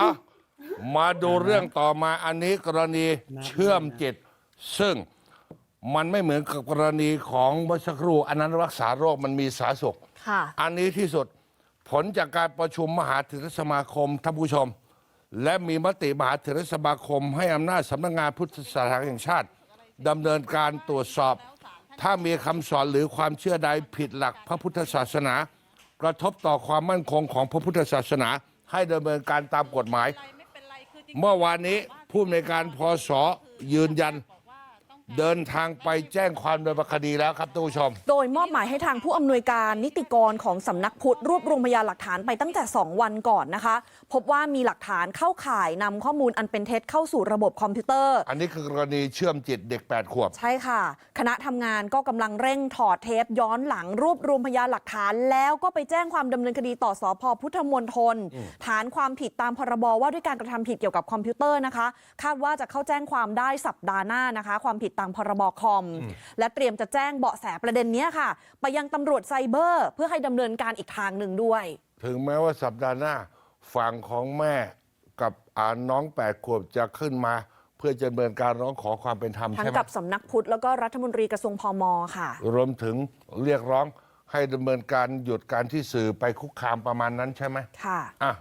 อะมาดูเรื่องต่อมาอันนี้กรณีเชื่อมจิต ซึ่งมันไม่เหมือนกับกรณีของเมื่อสักครู่อันนั้นรักษาโรคมันมีสาธารณสุข ค่ะ อันนี้ที่สุดผลจากการประชุมมหาเถรสมาคมท่านผู้ชม และมีมติมหาเถรสมาคม ให้อำนาจสำนักงานพุทธศาสนาแห่งชาติดำเนินการตรวจสอบ ถ้ามีคำสอนหรือความเชื่อใดผิดหลักพระพุทธศาสนา กระทบต่อความมั่นคงของพระพุทธศาสนา ให้ดำเนินการตามกฎหมาย เมื่อวานนี้ผู้อำนวยการพศยืนยัน เดินทางไปแจ้งความดำเนินคดีแล้วครับท่านผู้ชม โดยมอบหมายให้ทางผู้อำนวยการนิติกรของสำนักพุทธรวบรวมพยานหลักฐานไปตั้งแต่ 2 วันก่อนนะคะ พบว่ามีหลักฐานเข้าข่ายนำข้อมูลอันเป็นเท็จเข้าสู่ระบบคอมพิวเตอร์ อันนี้คือกรณีเชื่อมจิตเด็ก 8 ขวบ ใช่ค่ะ คณะทำงานก็กำลังเร่งถอดเทปย้อนหลังรวบรวมพยานหลักฐาน แล้วก็ไปแจ้งความดำเนินคดีต่อสอพพุทธมณฑลฐานความผิดตามพรบว่าด้วยการกระทำผิดเกี่ยวกับคอมพิวเตอร์นะคะ คาดว่าจะเข้าแจ้งความได้สัปดาห์หน้านะคะ ความผิดตามพรบคอม และเตรียมจะแจ้งเบาะแสประเด็นเนี้ยค่ะ ไปยังตำรวจไซเบอร์ เพื่อให้ดำเนินการอีกทางหนึ่งด้วย ถึงแม้ว่าสัปดาห์หน้าฝั่งของแม่กับอ่าน้อง8ขวบจะขึ้นมา เพื่อจะดำเนินการร้องขอความเป็นธรรมทั้งใช่ไหมกับสำนักพุทธแล้วก็รัฐมนตรีกระทรวงพมค่ะ รวมถึงเรียกร้องให้ดำเนินการหยุดการที่สื่อไปคุกคามประมาณนั้นใช่ไหมค่ะอะ